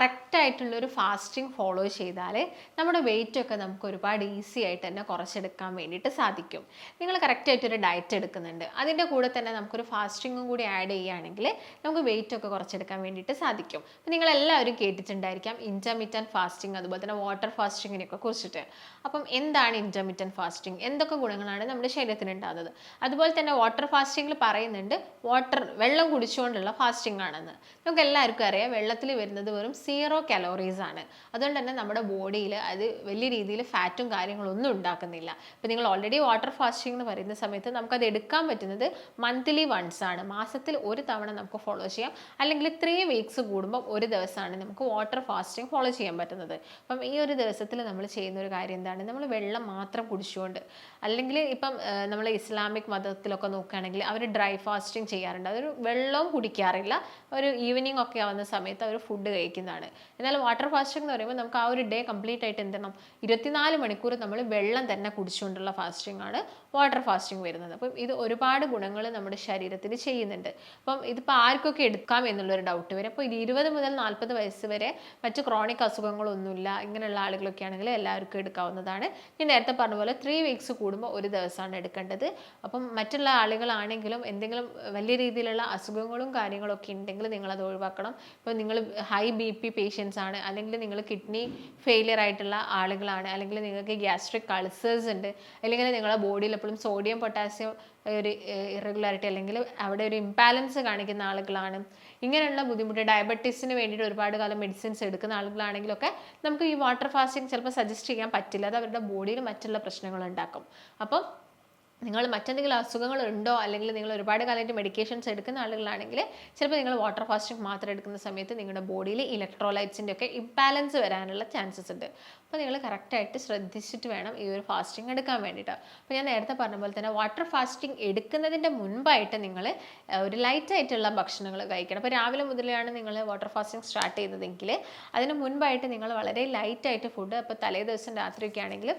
Correct ആയിട്ടുള്ളൊരു fasting follow ചെയ്താൽ നമ്മുടെ ഒക്കെ നമുക്ക് ഒരുപാട് ഈസി ആയിട്ട് തന്നെ കുറച്ചെടുക്കാൻ വേണ്ടിയിട്ട് സാധിക്കും. നിങ്ങൾ കറക്റ്റായിട്ടൊരു ഡയറ്റ് എടുക്കുന്നുണ്ട്. അതിന്റെ കൂടെ തന്നെ നമുക്കൊരു ഫാസ്റ്റിങ്ങും കൂടി ആഡ് ചെയ്യുകയാണെങ്കിൽ നമുക്ക് ഒക്കെ കുറച്ചെടുക്കാൻ വേണ്ടിയിട്ട് സാധിക്കും. അപ്പോൾ നിങ്ങൾ എല്ലാവരും കേട്ടിട്ടുണ്ടായിരിക്കാം ഇന്റർമീഡിയറ്റ് ഫാസ്റ്റിംഗ് അതുപോലെ തന്നെ വാട്ടർ ഫാസ്റ്റിങ്ങിനെയൊക്കെ കുറിച്ചിട്ട്. അപ്പം എന്താണ് ഇന്റർമീഡിയറ്റ് ഫാസ്റ്റിംഗ് എന്തൊക്കെ ഗുണങ്ങളാണ് നമ്മുടെ ശരീരത്തിന് ഉണ്ടാകുന്നത്? അതുപോലെ തന്നെ വാട്ടർ ഫാസ്റ്റിങ്ങിൽ പറയുന്നുണ്ട് വാട്ടർ വെള്ളം കുടിച്ചുകൊണ്ടുള്ള ഫാസ്റ്റിംഗ് ആണെന്ന്. നമുക്ക് എല്ലാവർക്കും അറിയാം വെള്ളത്തിൽ വരുന്നത് വെറും സീറോ കലോറീസ് ആണ്. അതുകൊണ്ട് തന്നെ നമ്മുടെ ബോഡിയിൽ അത് വലിയ രീതിയിൽ ഫാറ്റും കാര്യങ്ങളും ഒന്നും ഉണ്ടാക്കുന്നില്ല. ഇപ്പം നിങ്ങൾ ഓൾറെഡി വാട്ടർ ഫാസ്റ്റിംഗ് എന്ന് പറയുന്ന സമയത്ത് നമുക്കത് എടുക്കാൻ പറ്റുന്നത് മന്ത്ലി വൺസ് ആണ്. മാസത്തിൽ ഒരു തവണ നമുക്ക് ഫോളോ ചെയ്യാം. അല്ലെങ്കിൽ ത്രീ വീക്സ് കൂടുമ്പോൾ ഒരു ദിവസമാണ് നമുക്ക് വാട്ടർ ഫാസ്റ്റിംഗ് ഫോളോ ചെയ്യാൻ പറ്റുന്നത്. അപ്പം ഈ ഒരു ദിവസത്തിൽ നമ്മൾ ചെയ്യുന്ന ഒരു കാര്യം എന്താണ്? നമ്മൾ വെള്ളം മാത്രം കുടിച്ചുകൊണ്ട് അല്ലെങ്കിൽ ഇപ്പം നമ്മൾ ഇസ്ലാമിക് മതത്തിലൊക്കെ നോക്കുകയാണെങ്കിൽ അവർ ഡ്രൈ ഫാസ്റ്റിംഗ് ചെയ്യാറുണ്ട്. അതൊരു വെള്ളവും കുടിക്കാറില്ല. ഒരു ഈവനിങ് ഒക്കെ ആവുന്ന സമയത്ത് അവർ ഫുഡ് കഴിക്കുന്നതാണ് എന്നാൽ വാട്ടർ ഫാസ്റ്റിംഗ് എന്ന് പറയുമ്പോൾ നമുക്ക് ആ ഒരു ഡേ കംപ്ലീറ്റ് ആയിട്ട് എന്ത് ചെയ്യണം? ഇരുപത്തിനാല് മണിക്കൂർ നമ്മൾ വെള്ളം തന്നെ കുടിച്ചുകൊണ്ടുള്ള ഫാസ്റ്റിംഗ് ആണ് വാട്ടർ ഫാസ്റ്റിംഗ് വരുന്നത്. അപ്പം ഇത് ഒരുപാട് ഗുണങ്ങൾ നമ്മുടെ ശരീരത്തിന് ചെയ്യുന്നുണ്ട്. അപ്പം ഇതിപ്പോൾ ആർക്കൊക്കെ എടുക്കാം എന്നുള്ളൊരു ഡൗട്ട് വരും. അപ്പോൾ ഇത് ഇരുപത് മുതൽ നാൽപ്പത് വയസ്സ് വരെ മറ്റ് ക്രോണിക് അസുഖങ്ങളൊന്നുമില്ല. ഇങ്ങനെയുള്ള ആളുകളൊക്കെ ആണെങ്കിൽ എല്ലാവർക്കും എടുക്കാവുന്നതാണ്. ഞാൻ നേരത്തെ പറഞ്ഞ പോലെ ത്രീ വീക്സ് കൂടുമ്പോൾ ഒരു ദിവസമാണ് എടുക്കേണ്ടത്. അപ്പം മറ്റുള്ള ആളുകളാണെങ്കിലും എന്തെങ്കിലും വലിയ രീതിയിലുള്ള അസുഖങ്ങളും കാര്യങ്ങളൊക്കെ ഉണ്ടെങ്കിൽ നിങ്ങളത് ഒഴിവാക്കണം. ഇപ്പോൾ നിങ്ങൾ ഹൈ ബി പി പേഷ്യൻസ് ആണ്. അല്ലെങ്കിൽ നിങ്ങൾ കിഡ്നി ഫെയിലിയർ ആയിട്ടുള്ള ആളുകളാണ്. അല്ലെങ്കിൽ നിങ്ങൾക്ക് ഗ്യാസ്ട്രിക് കൾസേഴ്സ് ഉണ്ട്. അല്ലെങ്കിൽ നിങ്ങളുടെ ബോഡിയിൽ എപ്പോഴും സോഡിയം പൊട്ടാസ്യം ഒരു ഇറഗുലാരിറ്റി അല്ലെങ്കിൽ അവിടെ ഒരു ഇംബാലൻസ് കാണിക്കുന്ന ആളുകളാണ്. ഇങ്ങനെയുള്ള ബുദ്ധിമുട്ട് ഡയബറ്റീസിന് വേണ്ടിയിട്ട് ഒരുപാട് കാലം മെഡിസിൻസ് എടുക്കുന്ന ആളുകളാണെങ്കിലൊക്കെ നമുക്ക് ഈ വാട്ടർ ഫാസ്റ്റിംഗ് ചിലപ്പോൾ സജസ്റ്റ് ചെയ്യാൻ പറ്റില്ല. അത് അവരുടെ ബോഡിയിൽ മറ്റുള്ള പ്രശ്നങ്ങൾ ഉണ്ടാക്കും. അപ്പം നിങ്ങൾ മറ്റെന്തെങ്കിലും അസുഖങ്ങൾ ഉണ്ടോ അല്ലെങ്കിൽ നിങ്ങൾ ഒരുപാട് കാലമായിട്ട് മെഡിക്കേഷൻസ് എടുക്കുന്ന ആളുകളാണെങ്കിൽ ചിലപ്പോൾ നിങ്ങൾ വാട്ടർ ഫാസ്റ്റിംഗ് മാത്രം എടുക്കുന്ന സമയത്ത് നിങ്ങളുടെ ബോഡിയിൽ ഇലക്ട്രോലൈറ്റ്സിന്റെ ഒക്കെ ഇംബാലൻസ് വരാനുള്ള ചാൻസസ് ഉണ്ട്. അപ്പോൾ നിങ്ങൾ കറക്റ്റായിട്ട് ശ്രദ്ധിച്ചിട്ട് വേണം ഈ ഒരു ഫാസ്റ്റിംഗ് എടുക്കാൻ വേണ്ടിയിട്ട്. അപ്പോൾ ഞാൻ നേരത്തെ പറഞ്ഞ പോലെ തന്നെ വാട്ടർ ഫാസ്റ്റിംഗ് എടുക്കുന്നതിന്റെ മുൻപായിട്ട് നിങ്ങൾ ഒരു ലൈറ്റായിട്ടുള്ള ഭക്ഷണങ്ങൾ കഴിക്കണം. അപ്പോൾ രാവിലെ മുതലാണ് നിങ്ങൾ വാട്ടർ ഫാസ്റ്റിംഗ് സ്റ്റാർട്ട് ചെയ്യുന്നതെങ്കിൽ അതിന് മുൻപായിട്ട് നിങ്ങൾ വളരെ ലൈറ്റായിട്ട് ഫുഡ് അപ്പോൾ തലേ ദിവസം രാത്രിയൊക്കെ ആണെങ്കിലും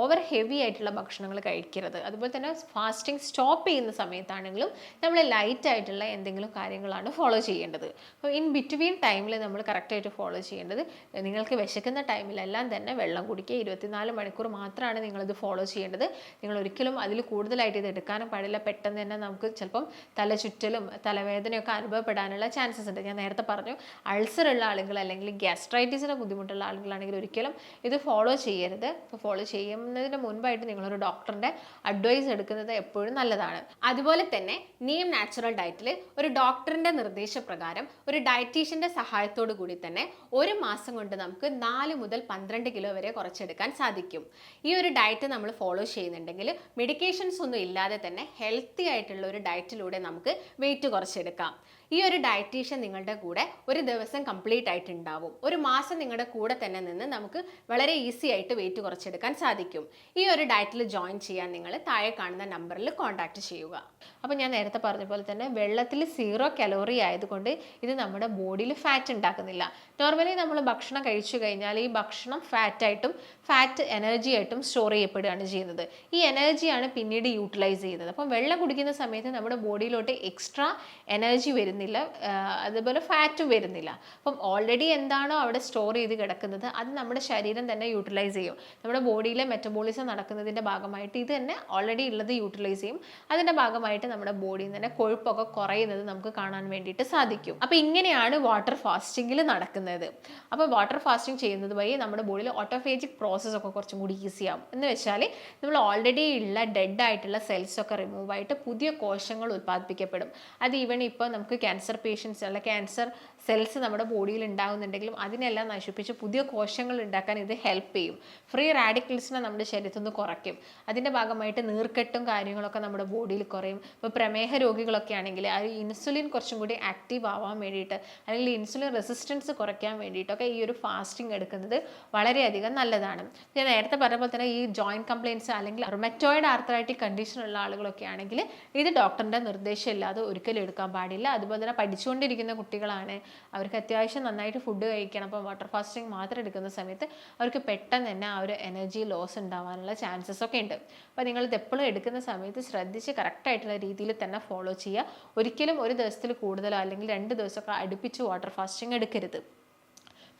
ഓവർ ഹെവി ആയിട്ടുള്ള ഭക്ഷണങ്ങൾ കഴിക്കരുത്. അതുപോലെ തന്നെ ഫാസ്റ്റിംഗ് സ്റ്റോപ്പ് ചെയ്യുന്ന സമയത്താണെങ്കിലും നമ്മൾ ലൈറ്റായിട്ടുള്ള എന്തെങ്കിലും കാര്യങ്ങളാണ് ഫോളോ ചെയ്യേണ്ടത്. അപ്പോൾ ഇൻ ബിറ്റ്വീൻ ടൈമിൽ നമ്മൾ കറക്റ്റായിട്ട് ഫോളോ ചെയ്യേണ്ടത് നിങ്ങൾക്ക് വിശക്കുന്ന ടൈമിലെല്ലാം തന്നെ വെള്ളം കുടിക്കുക. ഇരുപത്തിനാല് മണിക്കൂർ മാത്രമാണ് നിങ്ങളിത് ഫോളോ ചെയ്യേണ്ടത്. നിങ്ങൾ ഒരിക്കലും അതിൽ കൂടുതലായിട്ട് ഇത് എടുക്കാനും പാടില്ല. പെട്ടെന്ന് തന്നെ നമുക്ക് ചിലപ്പം തലചുറ്റലും തലവേദനയൊക്കെ അനുഭവപ്പെടാനുള്ള ചാൻസസ് ഉണ്ട്. ഞാൻ നേരത്തെ പറഞ്ഞു അൾസർ ഉള്ള ആളുകൾ അല്ലെങ്കിൽ ഗ്യാസ്ട്രൈറ്റിസിന് ബുദ്ധിമുട്ടുള്ള ആളുകളാണെങ്കിൽ ഒരിക്കലും ഇത് ഫോളോ ചെയ്യരുത്. ഇപ്പോൾ ഫോളോ ചെയ്യുന്നതിന് മുൻപായിട്ട് നിങ്ങളൊരു ഡോക്ടറിന്റെ അഡ്വൈസ് എടുക്കുന്നത് എപ്പോഴും നല്ലതാണ്. അതുപോലെ തന്നെ നീം നാച്ചുറൽ ഡയറ്റിൽ ഒരു ഡോക്ടറിന്റെ നിർദ്ദേശപ്രകാരം ഒരു ഡയറ്റീഷ്യന്റെ സഹായത്തോടു കൂടി തന്നെ ഒരു മാസം കൊണ്ട് നമുക്ക് നാല് മുതൽ പന്ത്രണ്ട് കിലോ വരെ കുറച്ചെടുക്കാൻ സാധിക്കും. ഈ ഒരു ഡയറ്റ് നമ്മൾ ഫോളോ ചെയ്യുന്നുണ്ടെങ്കിൽ മെഡിക്കേഷൻസ് ഒന്നും ഇല്ലാതെ തന്നെ ഹെൽത്തി ആയിട്ടുള്ള ഒരു ഡയറ്റിലൂടെ നമുക്ക് വെയിറ്റ് കുറച്ചെടുക്കാം. ഈ ഒരു ഡയറ്റീഷ്യൻ നിങ്ങളുടെ കൂടെ ഒരു ദിവസം കംപ്ലീറ്റ് ആയിട്ട് ഉണ്ടാവും ഒരു മാസം നിങ്ങളുടെ കൂടെ തന്നെ നിന്ന് നമുക്ക് വളരെ ഈസി ആയിട്ട് വെയിറ്റ് കുറച്ചെടുക്കാൻ സാധിക്കും. ഈ ഒരു ഡയറ്റിൽ ജോയിൻ ചെയ്യാൻ നിങ്ങൾ താഴെ കാണുന്ന നമ്പറിൽ കോൺടാക്ട് ചെയ്യുക. അപ്പോൾ ഞാൻ നേരത്തെ പറഞ്ഞ പോലെ തന്നെ വെള്ളത്തിൽ സീറോ കലോറി ആയതുകൊണ്ട് ഇത് നമ്മുടെ ബോഡിയിൽ ഫാറ്റ് ഉണ്ടാക്കുന്നില്ല. നോർമലി നമ്മൾ ഭക്ഷണം കഴിച്ചു കഴിഞ്ഞാൽ ഈ ഭക്ഷണം ഫാറ്റായിട്ടും ഫാറ്റ് എനർജി ആയിട്ടും സ്റ്റോർ ചെയ്യപ്പെടുകയാണ് ചെയ്യുന്നത്. ഈ എനർജിയാണ് പിന്നീട് യൂട്ടിലൈസ് ചെയ്യുന്നത്. അപ്പം വെള്ളം കുടിക്കുന്ന സമയത്ത് നമ്മുടെ ബോഡിയിലോട്ട് എക്സ്ട്രാ എനർജി വരുന്നില്ല അതുപോലെ ഫാറ്റും വരുന്നില്ല. അപ്പം ഓൾറെഡി എന്താണോ അവിടെ സ്റ്റോർ ചെയ്ത് കിടക്കുന്നത് അത് നമ്മുടെ ശരീരം തന്നെ യൂട്ടിലൈസ് ചെയ്യും. നമ്മുടെ ബോഡിയിലെ മെറ്റബോളിസം നടക്കുന്നതിന്റെ ഭാഗമായിട്ട് ഇത് തന്നെ ഓൾറെഡി ഉള്ളത് യൂട്ടിലൈസ് ചെയ്യും. അതിന്റെ ഭാഗമായിട്ട് നമ്മുടെ ബോഡിയിൽ തന്നെ കൊഴുപ്പൊക്കെ കുറയുന്നത് നമുക്ക് കാണാൻ വേണ്ടിയിട്ട് സാധിക്കും. അപ്പോൾ ഇങ്ങനെയാണ് വാട്ടർ ഫാസ്റ്റിങ്ങിൽ നടക്കുന്നത്. അപ്പോൾ വാട്ടർ ഫാസ്റ്റിംഗ് ചെയ്യുന്നത് വഴി നമ്മുടെ ബോഡിയിൽ ഓട്ടോഫേജിക് പ്രോസസ്സൊക്കെ കുറച്ചും കൂടി ഈസി ആവും. എന്ന് വെച്ചാൽ നമ്മൾ ഓൾറെഡി ഉള്ള ഡെഡ് ആയിട്ടുള്ള സെൽസൊക്കെ റിമൂവ് ആയിട്ട് പുതിയ കോശങ്ങൾ ഉത്പാദിപ്പിക്കപ്പെടും. അത് ഈവൻ ഇപ്പോൾ നമുക്ക് ക്യാൻസർ പേഷ്യൻസ് അല്ല ക്യാൻസർ സെൽസ് നമ്മുടെ ബോഡിയിൽ ഉണ്ടാകുന്നുണ്ടെങ്കിലും അതിനെല്ലാം നശിപ്പിച്ച് പുതിയ കോശങ്ങൾ ഉണ്ടാക്കാൻ ഇത് ഹെൽപ്പ് ചെയ്യും. ഫ്രീ റാഡിക്കൽസിനെ നമ്മുടെ ശരീരത്തിൽ നിന്ന് കുറയ്ക്കും. അതിന്റെ ഭാഗമായിട്ട് നീർക്കെട്ടും കാര്യങ്ങളൊക്കെ നമ്മുടെ ബോഡിയിൽ കുറയും. ഇപ്പോൾ പ്രമേഹ രോഗികളൊക്കെ ആണെങ്കിൽ ആ ഇൻസുലിൻ കുറച്ചും കൂടി ആക്റ്റീവ് ആവാൻ വേണ്ടിയിട്ട് അല്ലെങ്കിൽ ഇൻസുലിൻ റെസിസ്റ്റൻസ് കുറയ്ക്കാൻ വേണ്ടിയിട്ടൊക്കെ ഈ ഒരു ഫാസ്റ്റിംഗ് എടുക്കുന്നത് വളരെയധികം നല്ലതാണ്. ഞാൻ നേരത്തെ പറഞ്ഞ പോലെ തന്നെ ഈ ജോയിന്റ് കംപ്ലയിൻസ് അല്ലെങ്കിൽ റൊമറ്റോയിഡ് ആർത്രൈറ്റിക് കണ്ടീഷൻ ഉള്ള ആളുകളൊക്കെ ആണെങ്കിൽ ഇത് ഡോക്ടറിന്റെ നിർദ്ദേശം ഇല്ലാതെ ഒരിക്കലും എടുക്കാൻ പാടില്ല. അതുപോലെ തന്നെ പഠിച്ചുകൊണ്ടിരിക്കുന്ന കുട്ടികളാണ്. അവർക്ക് അത്യാവശ്യം നന്നായിട്ട് ഫുഡ് കഴിക്കണം. അപ്പോൾ വാട്ടർ ഫാസ്റ്റിംഗ് മാത്രം എടുക്കുന്ന സമയത്ത് അവർക്ക് പെട്ടെന്ന് തന്നെ ആ ഒരു എനർജി ലോസ് ഉണ്ടാവാനുള്ള ചാൻസസ് ഒക്കെ ഉണ്ട്. അപ്പോൾ നിങ്ങൾ ഇത് എപ്പോഴും എടുക്കുന്ന സമയത്ത് ശ്രദ്ധിച്ച് കറക്റ്റായിട്ടുള്ള രീതിയിൽ തന്നെ ഫോളോ ചെയ്യുക. ഒരിക്കലും ഒരു ദിവസത്തിൽ കൂടുതലോ അല്ലെങ്കിൽ രണ്ട് ദിവസമൊക്കെ അടുപ്പിച്ച് വാട്ടർ ഫാസ്റ്റിംഗ് എടുക്കരുത്.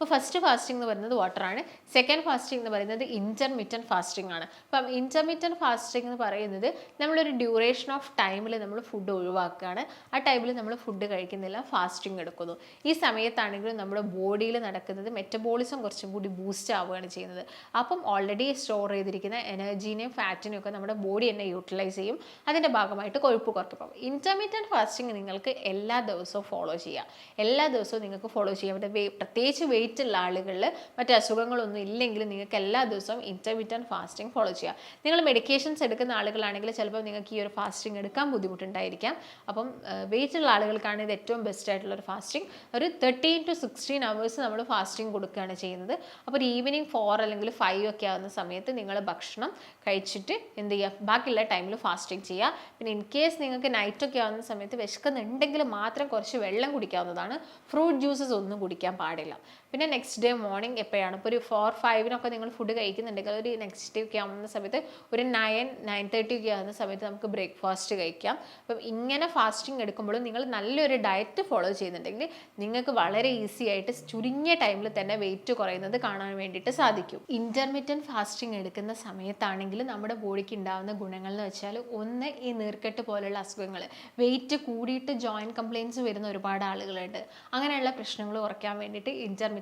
അപ്പോൾ ഫസ്റ്റ് ഫാസ്റ്റിംഗ് എന്ന് പറയുന്നത് വാട്ടറാണ് സെക്കൻഡ് ഫാസ്റ്റിംഗ് എന്ന് പറയുന്നത് ഇന്റർമീഡിയറ്റ് ഫാസ്റ്റിംഗ് ആണ്. അപ്പം ഇന്റർമീഡിയറ്റ് ഫാസ്റ്റിംഗ് എന്ന് പറയുന്നത് നമ്മളൊരു ഡ്യൂറേഷൻ ഓഫ് ടൈമിൽ നമ്മൾ ഫുഡ് ഒഴിവാക്കുകയാണ് ആ ടൈമിൽ നമ്മൾ ഫുഡ് കഴിക്കുന്നില്ല ഫാസ്റ്റിംഗ് എടുക്കുന്നു. ഈ സമയത്താണെങ്കിലും നമ്മുടെ ബോഡിയിൽ നടക്കുന്നത് മെറ്റബോളിസം കുറച്ചും കൂടി ബൂസ്റ്റ് ആവുകയാണ് ചെയ്യുന്നത്. അപ്പം ഓൾറെഡി സ്റ്റോർ ചെയ്തിരിക്കുന്ന എനർജീനെയും ഫാറ്റിനെയും ഒക്കെ നമ്മുടെ ബോഡി തന്നെ യൂട്ടിലൈസ് ചെയ്യും. അതിന്റെ ഭാഗമായിട്ട് കൊഴുപ്പ് കുറയ്ക്കും. അപ്പം ഫാസ്റ്റിംഗ് നിങ്ങൾക്ക് എല്ലാ ദിവസവും ഫോളോ ചെയ്യാം. എല്ലാ ദിവസവും നിങ്ങൾക്ക് ഫോളോ ചെയ്യാം. പ്രത്യേകിച്ച് വെയിറ്റ് ഉള്ള ആളുകളിൽ മറ്റ് അസുഖങ്ങളൊന്നും ഇല്ലെങ്കിൽ നിങ്ങൾക്ക് എല്ലാ ദിവസവും ഇന്റർമീഡിയറ്റ് ഫാസ്റ്റിംഗ് ഫോളോ ചെയ്യാം. നിങ്ങൾ മെഡിക്കേഷൻസ് എടുക്കുന്ന ആളുകളാണെങ്കിൽ ചിലപ്പോൾ നിങ്ങൾക്ക് ഈ ഒരു ഫാസ്റ്റിംഗ് എടുക്കാൻ ബുദ്ധിമുട്ടുണ്ടായിരിക്കാം. അപ്പം വെയിറ്റുള്ള ആളുകൾക്കാണ് ഇത് ഏറ്റവും ബെസ്റ്റ് ആയിട്ടുള്ള ഒരു ഫാസ്റ്റിംഗ് ഒരു തേർട്ടീൻ ടു സിക്സ്റ്റീൻ അവേഴ്സ് നമ്മൾ ഫാസ്റ്റിംഗ് കൊടുക്കുകയാണ് ചെയ്യുന്നത്. അപ്പോൾ ഒരു ഈവനിങ് ഫോർ അല്ലെങ്കിൽ ഫൈവ് ഒക്കെ ആവുന്ന സമയത്ത് നിങ്ങൾ ഭക്ഷണം കഴിച്ചിട്ട് എന്ത് ചെയ്യുക? ബാക്കിയുള്ള ടൈമിൽ ഫാസ്റ്റിംഗ് ചെയ്യുക. പിന്നെ ഇൻ കേസ് നിങ്ങൾക്ക് നൈറ്റ് ഒക്കെ ആവുന്ന സമയത്ത് വിശക്കുന്നുണ്ടെങ്കിൽ മാത്രം കുറച്ച് വെള്ളം കുടിക്കാവുന്നതാണ്. ഫ്രൂട്ട് ജ്യൂസസ് ഒന്നും കുടിക്കാൻ പാടില്ല. പിന്നെ നെക്സ്റ്റ് ഡേ മോർണിംഗ് എപ്പോഴാണ്? ഇപ്പോൾ ഒരു ഫോർ ഫൈവിനൊക്കെ നിങ്ങൾ ഫുഡ് കഴിക്കുന്നുണ്ടെങ്കിൽ ഒരു നെക്സ്റ്റ് ഡേ ഒക്കെ ആവുന്ന സമയത്ത് ഒരു നയൻ നയൻ തേർട്ടി ഒക്കെ ആവുന്ന സമയത്ത് നമുക്ക് ബ്രേക്ക്ഫാസ്റ്റ് കഴിക്കാം. അപ്പം ഇങ്ങനെ ഫാസ്റ്റിംഗ് എടുക്കുമ്പോൾ നിങ്ങൾ നല്ലൊരു ഡയറ്റ് ഫോളോ ചെയ്യുന്നുണ്ടെങ്കിൽ നിങ്ങൾക്ക് വളരെ ഈസി ആയിട്ട് ചുരുങ്ങിയ ടൈമിൽ തന്നെ വെയിറ്റ് കുറയുന്നത് കാണാൻ വേണ്ടിയിട്ട് സാധിക്കും. ഇന്റർമീഡിയറ്റ് ഫാസ്റ്റിംഗ് എടുക്കുന്ന സമയത്താണെങ്കിൽ നമ്മുടെ ബോഡിക്ക് ഉണ്ടാകുന്ന ഗുണങ്ങൾ എന്ന് വെച്ചാൽ ഒന്ന് ഈ നീർക്കെട്ട് പോലുള്ള അസുഖങ്ങൾ വെയിറ്റ് കൂടിയിട്ട് ജോയിന്റ് കംപ്ലയിൻസ് വരുന്ന ഒരുപാട് ആളുകളുണ്ട്. അങ്ങനെയുള്ള പ്രശ്നങ്ങൾ കുറയ്ക്കാൻ വേണ്ടിയിട്ട്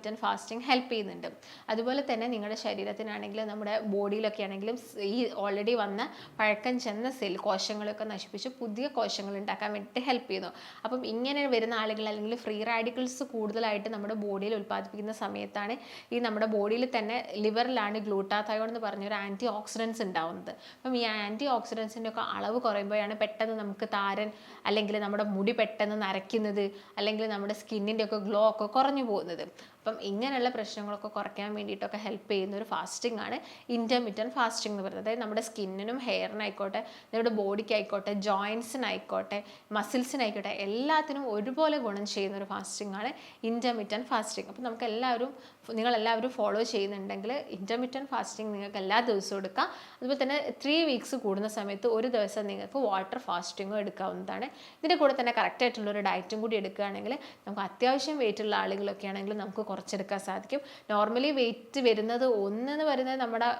ഇന്റർമീഡിയന്റ് ഫാസ്റ്റിംഗ് ഹെൽപ്പ് ചെയ്യുന്നുണ്ട്. അതുപോലെ തന്നെ നിങ്ങളുടെ ശരീരത്തിനാണെങ്കിലും നമ്മുടെ ബോഡിയിലൊക്കെ ആണെങ്കിലും ഈ ഓൾറെഡി വന്ന പഴക്കം ചെന്ന സെൽ കോശങ്ങളൊക്കെ നശിപ്പിച്ച് പുതിയ കോശങ്ങൾ ഉണ്ടാക്കാൻ വേണ്ടിയിട്ട് ഹെൽപ്പ് ചെയ്യുന്നു. അപ്പം ഇങ്ങനെ വരുന്ന ആളുകൾ അല്ലെങ്കിൽ ഫ്രീ റാഡിക്കൽസ് കൂടുതലായിട്ട് നമ്മുടെ ബോഡിയിൽ ഉൽപ്പാദിപ്പിക്കുന്ന സമയത്താണ് ഈ നമ്മുടെ ബോഡിയിൽ തന്നെ ലിവറിലാണ് ഗ്ലൂട്ടാത്തയോൺ എന്ന് പറഞ്ഞ ഒരു ആന്റി ഓക്സിഡൻസ് ഉണ്ടാവുന്നത്. അപ്പം ഈ ആന്റി ഓക്സിഡൻസിന്റെ ഒക്കെ അളവ് കുറയുമ്പോഴാണ് പെട്ടെന്ന് നമുക്ക് താരൻ അല്ലെങ്കിൽ നമ്മുടെ മുടി പെട്ടെന്ന് നരയ്ക്കുന്നത് അല്ലെങ്കിൽ നമ്മുടെ സ്കിന്നിന്റെ ഒക്കെ ഗ്ലോ ഒക്കെ കുറഞ്ഞു പോകുന്നത്. അപ്പം ഇങ്ങനെയുള്ള പ്രശ്നങ്ങളൊക്കെ കുറയ്ക്കാൻ വേണ്ടിയിട്ടൊക്കെ ഹെൽപ്പ് ചെയ്യുന്ന ഒരു ഫാസ്റ്റിംഗ് ആണ് ഇന്റർമീഡിയറ്റ് ഫാസ്റ്റിംഗ് എന്ന് പറയുന്നത്. അതായത് നമ്മുടെ സ്കിന്നിനും ഹെയറിനായിക്കോട്ടെ നമ്മുടെ ബോഡിക്കായിക്കോട്ടെ ജോയിൻസിനായിക്കോട്ടെ മസിൽസിനായിക്കോട്ടെ എല്ലാത്തിനും ഒരുപോലെ ഗുണം ചെയ്യുന്ന ഒരു ഫാസ്റ്റിംഗ് ആണ് ഇന്റർമീഡിയറ്റ് ഫാസ്റ്റിംഗ് അപ്പം നമുക്ക് എല്ലാവരും നിങ്ങളെല്ലാവരും ഫോളോ ചെയ്യുന്നുണ്ടെങ്കിൽ ഇന്റർമീഡിയൻ ഫാസ്റ്റിംഗ് നിങ്ങൾക്ക് എല്ലാ ദിവസവും എടുക്കാം. അതുപോലെ തന്നെ ത്രീ വീക്സ് കൂടുന്ന സമയത്ത് ഒരു ദിവസം നിങ്ങൾക്ക് വാട്ടർ ഫാസ്റ്റിങ്ങും എടുക്കാവുന്നതാണ്. ഇതിന്റെ കൂടെ തന്നെ കറക്റ്റായിട്ടുള്ള ഒരു ഡയറ്റും കൂടി എടുക്കുകയാണെങ്കിൽ നമുക്ക് അത്യാവശ്യം വെയിറ്റുള്ള ആളുകളൊക്കെ ആണെങ്കിൽ നമുക്ക് കുറച്ചെടുക്കാൻ സാധിക്കും. നോർമലി വെയിറ്റ് വരുന്നത് ഒന്നെന്ന് പറയുന്നത് നമ്മുടെ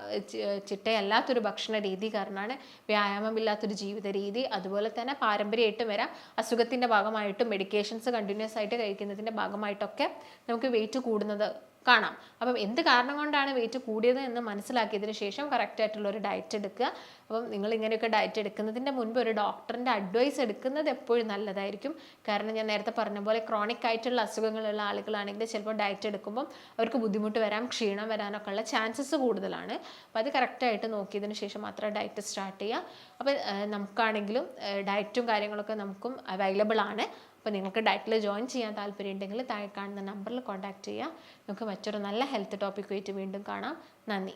ചിട്ടയല്ലാത്തൊരു ഭക്ഷണ രീതി കാരണമാണ്. വ്യായാമമില്ലാത്തൊരു ജീവിത രീതി. അതുപോലെ തന്നെ പാരമ്പര്യമായിട്ടും വരാം. അസുഖത്തിന്റെ ഭാഗമായിട്ടും മെഡിക്കേഷൻസ് കണ്ടിന്യൂസ് ആയിട്ട് കഴിക്കുന്നതിന്റെ ഭാഗമായിട്ടൊക്കെ നമുക്ക് വെയിറ്റ് കൂടുന്നത് കാണാം. അപ്പം എന്ത് കാരണം കൊണ്ടാണ് വെയിറ്റ് കൂടിയത് എന്ന് മനസ്സിലാക്കിയതിന് ശേഷം കറക്റ്റ് ആയിട്ടുള്ള ഒരു ഡയറ്റ് എടുക്കുക. അപ്പം നിങ്ങൾ ഇങ്ങനെയൊക്കെ ഡയറ്റ് എടുക്കുന്നതിന്റെ മുൻപ് ഒരു ഡോക്ടറിന്റെ അഡ്വൈസ് എടുക്കുന്നത് എപ്പോഴും നല്ലതായിരിക്കും. കാരണം ഞാൻ നേരത്തെ പറഞ്ഞ പോലെ ക്രോണിക് ആയിട്ടുള്ള അസുഖങ്ങളുള്ള ആളുകളാണെങ്കിൽ ചിലപ്പോൾ ഡയറ്റ് എടുക്കുമ്പം അവർക്ക് ബുദ്ധിമുട്ട് വരാം ക്ഷീണം വരാനൊക്കെ ഉള്ള ചാൻസസ് കൂടുതലാണ്. അപ്പോൾ അത് കറക്റ്റായിട്ട് നോക്കിയതിന് ശേഷം മാത്രം ഡയറ്റ് സ്റ്റാർട്ട് ചെയ്യുക. അപ്പോൾ നമുക്കാണെങ്കിലും ഡയറ്റും കാര്യങ്ങളൊക്കെ നമുക്കും അവൈലബിൾ ആണ്. അപ്പോൾ നിങ്ങൾക്ക് ഡയറ്റിൽ ജോയിൻ ചെയ്യാൻ താല്പര്യം ഉണ്ടെങ്കിൽ താഴെ കാണുന്ന നമ്പറിൽ കോൺടാക്ട് ചെയ്യുക നമുക്ക് മറ്റൊരു നല്ല ഹെൽത്ത് ടോപ്പിക്കുമായിട്ട് വീണ്ടും കാണാം. നന്ദി.